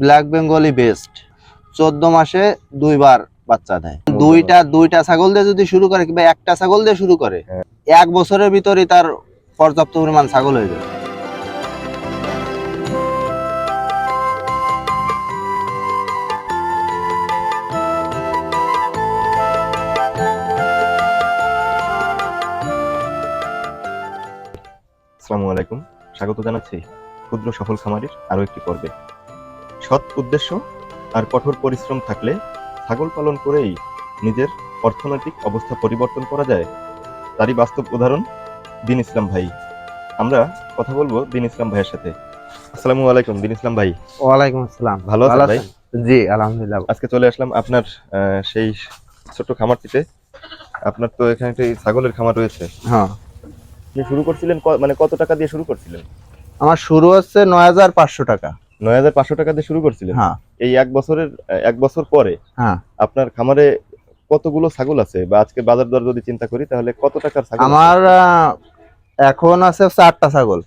Black Bengali best চোদ্দ মাসে দুইবার বাচ্চা দেয়। দুইটা দুইটা ছাগল দিয়ে যদি শুরু করে কিংবা একটা ছাগল দিয়ে শুরু করে হ্যাঁ। এক বছরের ভিতরে তার পর্যাপ্ত পরিমাণ ছাগল হয়ে যাবে। আসসালামু আলাইকুম। স্বাগত জানাচ্ছি ক্ষুদ্র সফল খামারের আরও একটি পর্বে। সৎ উদ্দেশ্য আর কঠোর পরিশ্রম থাকলে ছাগল পালন করেই নিজের অর্থনৈতিক অবস্থা পরিবর্তন করা যায়। তারই বাস্তব উদাহরণ দিন ইসলাম ভাই। আমরা কথা বলব দিন ইসলাম ভাইয়ের সাথে। আসসালামু আলাইকুম দিন ইসলাম ভাই। ওয়ালাইকুম আসসালাম। ভালো আছেন ভাই? জি আলহামদুলিল্লাহ। আজকে চলে আসলাম আপনার সেই ছোট্ট খামারটিতে। আপনার তো এখানে একটি ছাগলের খামার রয়েছে। হ্যাঁ। শুরু করছিলেন মানে কত টাকা দিয়ে শুরু করছিলেন? আমার শুরু হচ্ছে নয় হাজার পাঁচশো টাকা। নয় হাজার পাঁচশো টাকা দিয়ে শুরু করছিলেন। হ্যাঁ। এই এক বছরের এক বছর পরে হ্যাঁ। আপনার খামারে কতগুলো ছাগল আছে? বা আজকে বাজার দর যদি চিন্তা করি তাহলে কত টাকার ছাগল আমার এখন আছে আটটা ছাগল।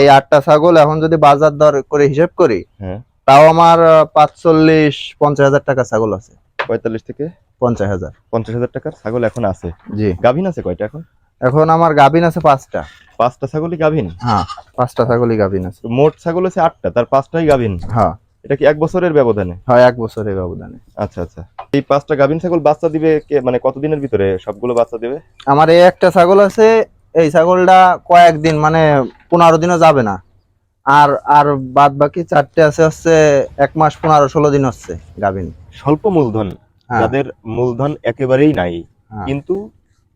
এই আটটা ছাগল এখন যদি বাজার দর করে হিসাব করি হ্যাঁ। তাও আমার পাঁচচল্লিশ পঞ্চাশ হাজার টাকা ছাগল আছে। পঁয়তাল্লিশ থেকে পঞ্চাশ হাজার। পঞ্চাশ হাজার টাকার ছাগল এখন আছে। জি। গাভিন আছে কয়টা এখন? এখন আমার গাভিন আছে পাঁচটা। পাঁচটা ছাগলই গাভিন? হ্যাঁ পাঁচটা ছাগলই গাভিন আছে। মোট ছাগল আছে আটটা তার পাঁচটাই গাভিন? হ্যাঁ। এটা কি এক বছরের ব্যবধানে? হ্যাঁ এক বছরের ব্যবধানে। আচ্ছা আচ্ছা। এই পাঁচটা গাভিন ছাগল বাচ্চা দিবে কে মানে কতদিনের ভিতরে সবগুলো বাচ্চা দেবে? আমার এই একটা ছাগল আছে এই ছাগলটা কয়েকদিন মানে পনেরো দিনও যাবে না। আর আর বাদ বাকি চারটে আছে হচ্ছে এক মাস পনেরো ষোলো দিন হচ্ছে গাভিন। স্বল্প মূলধন। হ্যাঁ। যাদের মূলধন একেবারেই নাই। হ্যাঁ, কিন্তু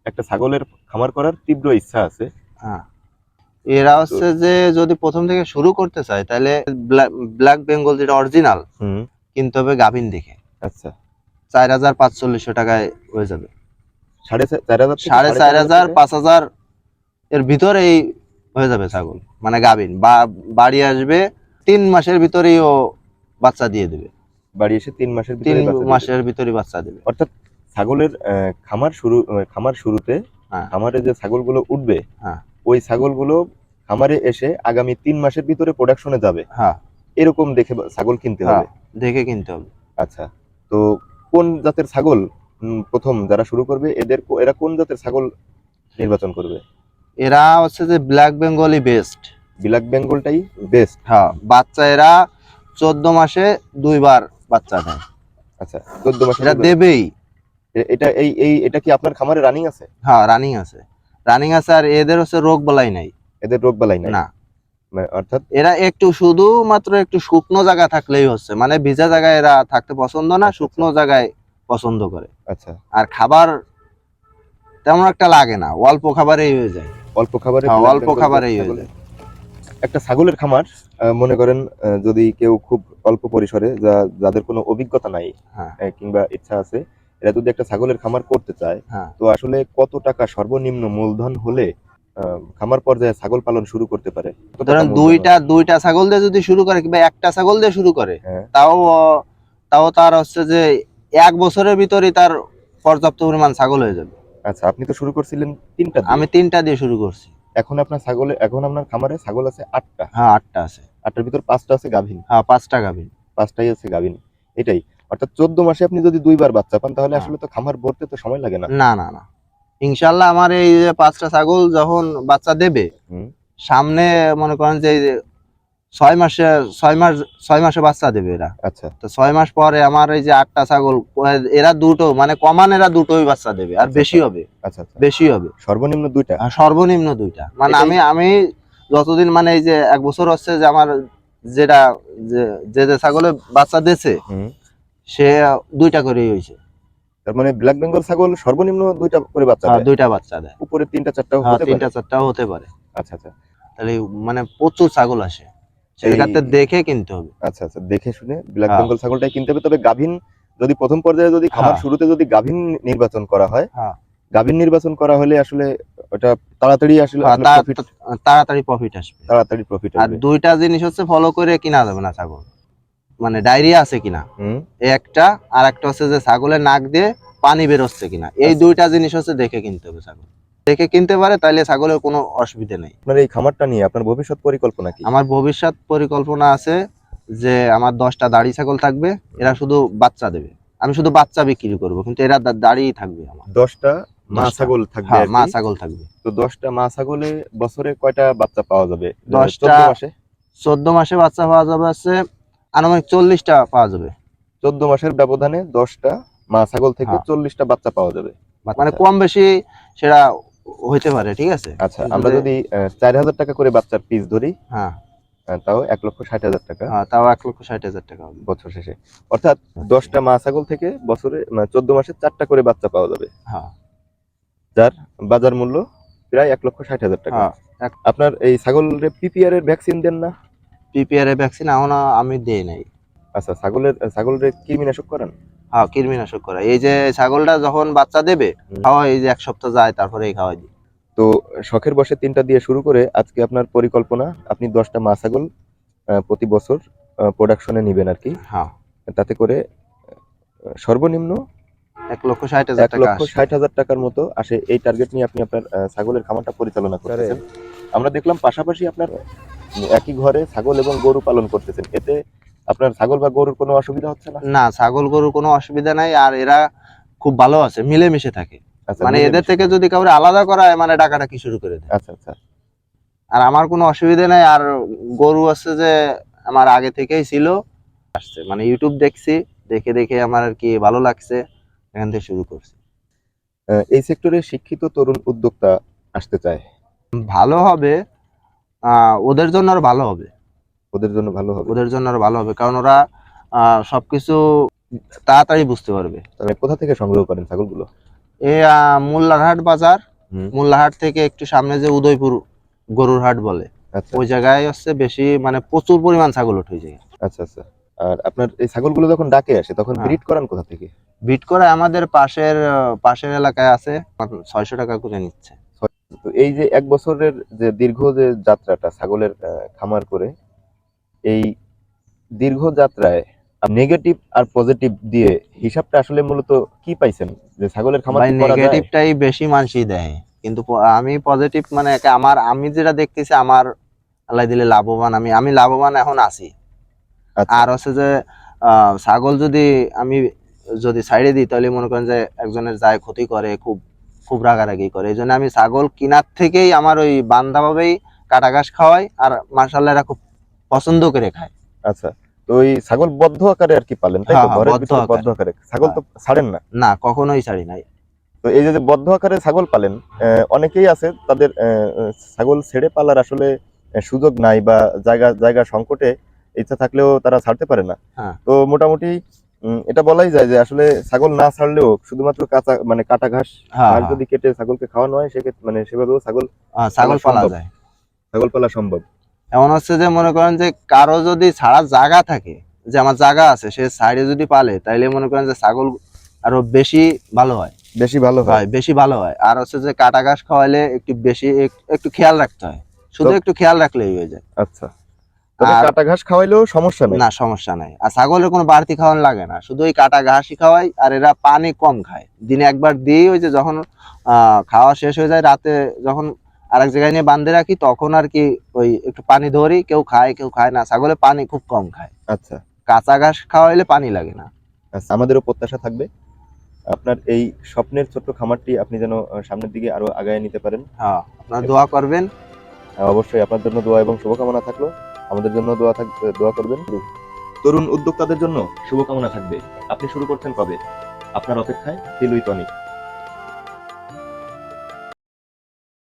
একটা ছাগলের খামার করার তীব্র ইচ্ছা আছে। হ্যাঁ। এরা হচ্ছে যে যদি প্রথম থেকে শুরু করতে চায় তাহলে ব্ল্যাক বেঙ্গল যেটা অরিজিনাল কিনতে হবে গাভিন দেখে আচ্ছা। চার হাজার পাঁচচল্লিশশো টাকায় হয়ে যাবে। সাড়ে চার হাজার সাড়ে চার হাজার পাঁচ হাজার এর ভিতরেই হয়ে যাবে ছাগল মানে গাভিন। বা বাড়ি আসবে তিন মাসের ভিতরেই ও বাচ্চা দিয়ে দেবে। বাড়ি এসে তিন মাসের তিন মাসের ভিতরে বাচ্চা দেবে। অর্থাৎ ছাগলের খামার শুরু খামার শুরুতে হ্যাঁ। খামারে যে ছাগলগুলো উঠবে হ্যাঁ। ওই ছাগলগুলো খামারে এসে আগামী তিন মাসের ভিতরে প্রোডাকশনে যাবে। হ্যাঁ। এরকম দেখে ছাগল কিনতে। হবে। দেখে কিনতে হবে। আচ্ছা তো কোন জাতের ছাগল প্রথম যারা শুরু করবে এদের এরা কোন জাতের ছাগল নির্বাচন করবে? এরা হচ্ছে যে ব্ল্যাক বেঙ্গলি বেস্ট ব্ল্যাক বেঙ্গলটাই বেস্ট হ্যাঁ বাচ্চা এরা চোদ্দ মাসে দুইবার বাচ্চা দেয়। আচ্ছা চোদ্দ মাসে এটা দেবেই। এটা এই এই এটা কি আপনার খামারে রানিং আছে? হ্যাঁ রানিং আছে। রানিং আছে আর এদের হচ্ছে রোগ বলাই নাই। এদের রোগ বালাই নাই? না। অর্থাৎ? এরা একটু শুধু মাত্র একটু শুকনো জায়গা থাকলেই হচ্ছে। মানে ভিজা জায়গায় এরা থাকতে পছন্দ না আচ্ছা, শুকনো জায়গায় পছন্দ করে। আচ্ছা। আর খাবার তেমন একটা লাগে না অল্প খাবারেই হয়ে যায়। অল্প খাবারে হ্যাঁ, অল্প খাবারেই হয়ে যায়। একটা ছাগলের খামার মনে করেন যদি কেউ খুব অল্প পরিসরে যা যাদের কোনো অভিজ্ঞতা নাই হ্যাঁ। কিংবা ইচ্ছা আছে এরা যদি একটা ছাগলের খামার করতে চায় হ্যাঁ। তো আসলে কত টাকা সর্বনিম্ন মূলধন হলে খামার পর্যায়ে ছাগল পালন শুরু করতে পারে? ধরেন দুইটা দুইটা ছাগল দিয়ে যদি শুরু করে কিংবা একটা ছাগল দিয়ে শুরু করে হ্যাঁ। তাও তাও তার হচ্ছে যে এক বছরের ভিতরেই তার পর্যাপ্ত পরিমাণ ছাগল হয়ে যাবে। আচ্ছা আপনি তো শুরু করছিলেন তিনটা আমি তিনটা দিয়ে শুরু করছি। এখন আপনার ছাগলে এখন আপনার খামারে ছাগল আছে আটটা। হ্যাঁ আটটা আছে। আটটার ভিতর পাঁচটা আছে গাভীন। হ্যাঁ পাঁচটা গাভিন। পাঁচটাই আছে গাভীন। এটাই। অর্থাৎ চোদ্দ মাসে আপনি যদি দুইবার বাচ্চা পান তাহলে হ্যাঁ। আসলে তো খামার ভরতে তো সময় লাগে না। না না না। ইনশাল্লাহ আমার এই যে পাঁচটা ছাগল যখন বাচ্চা দেবে সামনে মনে করেন যে ছয় মাসে ছয় মাস ছয় মাসে বাচ্চা দেবে এরা। আচ্ছা। তো ছয় মাস পরে আমার এই যে আটটা ছাগল এরা দুটো মানে কমান এরা দুটোই বাচ্চা দেবে আর আচ্ছা, বেশি হবে। আচ্ছা আচ্ছা। বেশি হবে। সর্বনিম্ন দুইটা? আর সর্বনিম্ন দুইটা। মানে আমি আমি যতদিন মানে এই যে এক বছর হচ্ছে যে আমার যেটা যে যে যে ছাগলে বাচ্চা দিয়েছে হুম। সে দুইটা করে হয়েছে। তার মানে ব্ল্যাক বেঙ্গল ছাগল সর্বনিম্ন দুইটা করে বাচ্চা হ্যাঁ, দেয়? দুইটা বাচ্চা দেয়। উপরে তিনটা চারটা হ্যাঁ হতে পারে? তিনটা চারটাও হতে পারে। আচ্ছা আচ্ছা। তাহলে মানে প্রচুর ছাগল আসে। সেক্ষেত্রে দেখে কিনতে হবে। আচ্ছা আচ্ছা দেখে শুনে ব্ল্যাক। বেঙ্গল ছাগলটাই কিনতে হবে। তবে গাভিন যদি প্রথম পর্যায়ে যদি খামার হ্যাঁ। শুরুতে যদি গাভিন নির্বাচন করা হয়। গাভিন নির্বাচন করা হলে আসলে ওটা তাড়াতাড়ি আসলে তাড়াতাড়ি প্রফিট আসবে। তাড়াতাড়ি প্রফিট আর দুইটা জিনিস হচ্ছে ফলো করে কিনা যাবে না ছাগল। মানে ডায়রিয়া আছে কিনা? একটা আর একটা হচ্ছে যে ছাগলের নাক দিয়ে পানি বেরোচ্ছে কিনা। এই আচ্ছা। দুইটা জিনিস হচ্ছে দেখে কিনতে হবে ছাগল। দেখে কিনতে পারে তাইলে ছাগলের কোনো অসুবিধা নেই। আপনার এই খামারটা নিয়ে আপনার ভবিষ্যৎ পরিকল্পনা কি? আমার ভবিষ্যৎ পরিকল্পনা আছে যে আমার দশটা দাড়ি ছাগল থাকবে এরা শুধু বাচ্চা দেবে। আমি শুধু বাচ্চা বিক্রি করব কিন্তু এরা দা- দাঁড়িয়েই থাকবে আমার। দশটা মা ছাগল থাকবে হ্যাঁ মা ছাগল থাকবে। তো দশটা মা ছাগলে বছরে কয়টা বাচ্চা পাওয়া যাবে? দশটা- মাসে? চোদ্দ মাসে বাচ্চা পাওয়া যাবে হচ্ছে আনুমানিক চল্লিশটা পাওয়া যাবে। চোদ্দ মাসের ব্যবধানে দশটা মা ছাগল থেকে হ্যাঁ। চল্লিশটা বাচ্চা পাওয়া যাবে। মানে আচ্ছা। কম বেশি সেটা হইতে পারে ঠিক আছে? আচ্ছা আমরা যদি চার হাজার টাকা করে বাচ্চার পিস ধরি হ্যাঁ। তাও এক লক্ষ ষাট হাজার টাকা। হ্যাঁ, তাও এক লক্ষ ষাট হাজার টাকা বছর শেষে। অর্থাৎ দশটা মা ছাগল থেকে বছরে চোদ্দ মাসে চারটা করে বাচ্চা পাওয়া যাবে। হ্যাঁ। যার বাজার মূল্য প্রায় এক লক্ষ ষাট হাজার টাকা। হ্যাঁ আপনার এই ছাগলের পিপিআর এর ভ্যাকসিন দেন না। পিপিআর এর ভ্যাকসিন এখনও আমি দেই নাই। আচ্ছা ছাগলের ছাগলের কৃমিনাশক করেন? হ্যাঁ কৃমিনাশক করা। এই যে ছাগলটা যখন বাচ্চা দেবে। খাওয়া এই যে এক সপ্তাহ যায় তারপরে এই খাওয়াই দিই। তো শখের বসে তিনটা দিয়ে শুরু করে আজকে আপনার পরিকল্পনা আপনি দশটা মা ছাগল আহ, প্রতি বছর প্রোডাকশনে নেবেন আর কি। হ্যাঁ। তাতে করে সর্বনিম্ন এক লক্ষ ষাট হাজার এক লক্ষ ষাট হাজার টাকার মতো আসে। এই টার্গেট নিয়ে আপনি আপনার ছাগলের খামারটা পরিচালনা করতেছেন। আমরা দেখলাম পাশাপাশি আপনার একই ঘরে ছাগল এবং গরু পালন করতেছেন। এতে আপনার ছাগল বা গরুর কোনো অসুবিধা হচ্ছে না? না ছাগল গরুর কোনো অসুবিধা নাই আর এরা খুব ভালো আছে মিলেমিশে থাকে। আচ্ছা মানে এদের থেকে যদি কাউরে আলাদা করা হয় মানে ডাকাটা কি শুরু করে দেয়? আচ্ছা আচ্ছা। আর আমার কোনো অসুবিধা নাই আর গরু আছে যে আমার আগে থেকেই ছিল আসছে। মানে ইউটিউব দেখছি দেখে দেখে আমার আর কি ভালো লাগছে এখান থেকে শুরু করছি। এই সেক্টরে শিক্ষিত তরুণ উদ্যোক্তা আসতে চায়। ভালো হবে ওদের জন্য আর ভালো হবে। ওদের জন্য ভালো হবে। ওদের জন্য আর ভালো হবে। কারণ ওরা সবকিছু তাড়াতাড়ি বুঝতে পারবে। তবে কোথা থেকে সংগ্রহ করেন ছাগলগুলো? এই আহ, মোল্লারহাট বাজার। হুম। মোল্লারহাট থেকে একটু সামনে যে উদয়পুর গরুর হাট বলে আচ্ছা। ওই জায়গায় হচ্ছে বেশি মানে প্রচুর পরিমাণ ছাগল ওঠে ওই জায়গায়। আচ্ছা আচ্ছা। আর আপনার এই ছাগলগুলো যখন ডাকে আসে তখন হ্যাঁ। ব্রিড করান কোথা থেকে? বিট করে আমাদের পাশের পাশের এলাকায় আছে ছয়শো টাকা করে নিচ্ছে। তো এই যে এক বছরের যে দীর্ঘ যে যাত্রাটা ছাগলের খামার করে এই দীর্ঘ যাত্রায় নেগেটিভ আর পজিটিভ দিয়ে হিসাবটা আসলে মূলত কি পাইছেন? যে ছাগলের খামার? নেগেটিভটাই বেশি মানুষই দেয়। কিন্তু আমি পজিটিভ মানে আমার আমি যেটা দেখতেছি আমার আল্লাহ দিলে লাভবান আমি আমি লাভবান এখন আছি। আচ্ছা, আর হচ্ছে যে আহ, ছাগল যদি আমি যদি সাইডে দিই তাহলে মনে করেন যে একজনের যায় ক্ষতি করে খুব খুব রাগারাগি করে। এই জন্য আমি ছাগল কিনার থেকেই আমার ওই বান্ধা ভাবেই কাটা ঘাস খাওয়াই আর মার্শাল্লাহ এরা খুব পছন্দ করে খায়। আচ্ছা তো ওই ছাগল বদ্ধ আকারে আর কি পালেন তাই তো? হ্যাঁ, হ্যাঁ, ঘরের ভিতরে বদ্ধ আকারে। ছাগল তো ছাড়েন না? না কখনোই ছাড়ি নাই। তো এই যে বদ্ধ আকারে ছাগল পালেন অনেকেই আছে তাদের ছাগল ছেড়ে পালার আসলে সুযোগ নাই বা জায়গা জায়গা সংকটে ইচ্ছা থাকলেও তারা ছাড়তে পারে না। হ্যাঁ। তো মোটামুটি এটা বলাই যায় যে আসলে ছাগল না ছাড়লেও শুধুমাত্র কাঁচা মানে কাটা ঘাস হ্যাঁ ঘাস যদি কেটে ছাগলকে খাওয়ানো হয় সেক্ষেত্রে মানে সেভাবেও ছাগল হ্যাঁ, ছাগল পালা যায়। ছাগল পালা সম্ভব। এমন হচ্ছে যে মনে করেন যে কারও যদি ছাড়ার জায়গা থাকে যে আমার জায়গা আছে সে সাইডে যদি পালে তাইলে মনে করেন যে ছাগল আরও বেশি ভালো হয়। বেশি ভালো হয়। হয় বেশি ভালো হয়। আর হচ্ছে যে কাটা ঘাস খাওয়াইলে একটু বেশি একটু খেয়াল রাখতে হয়। শুধু একটু খেয়াল রাখলেই হয়ে যায়। আচ্ছা। আর- কাটা ঘাস খাওয়াইলেও সমস্যা নেই। না সমস্যা নাই। আর ছাগলের কোনো বাড়তি খাওয়ানো লাগে না। শুধু ওই কাটা ঘাসই খাওয়াই আর এরা পানি কম খায়। দিনে একবার দিই ওই যে যখন খাওয়া শেষ হয়ে যায় রাতে যখন আরেক জায়গায় নিয়ে বাঁধে রাখি তখন আর কি ওই একটু পানি ধরি কেউ খায় কেউ খায় না। ছাগলে পানি খুব কম খায়। আচ্ছা। কাঁচা ঘাস খাওয়াইলে পানি লাগে না। আচ্ছা, আমাদেরও প্রত্যাশা থাকবে। আপনার এই স্বপ্নের ছোট্ট খামারটি আপনি যেন সামনের দিকে আরও আগায় নিতে পারেন। হ্যাঁ আপনারা দোয়া করবেন। অবশ্যই। আপনার জন্য দোয়া এবং শুভকামনা থাকল। আমাদের জন্য দোয়া থাকবে দোয়া করবেন। তরুণ উদ্যোক্তাদের জন্য শুভকামনা থাকবে। আপনি শুরু করছেন কবে? আপনার অপেক্ষায় দিলুই টনিক।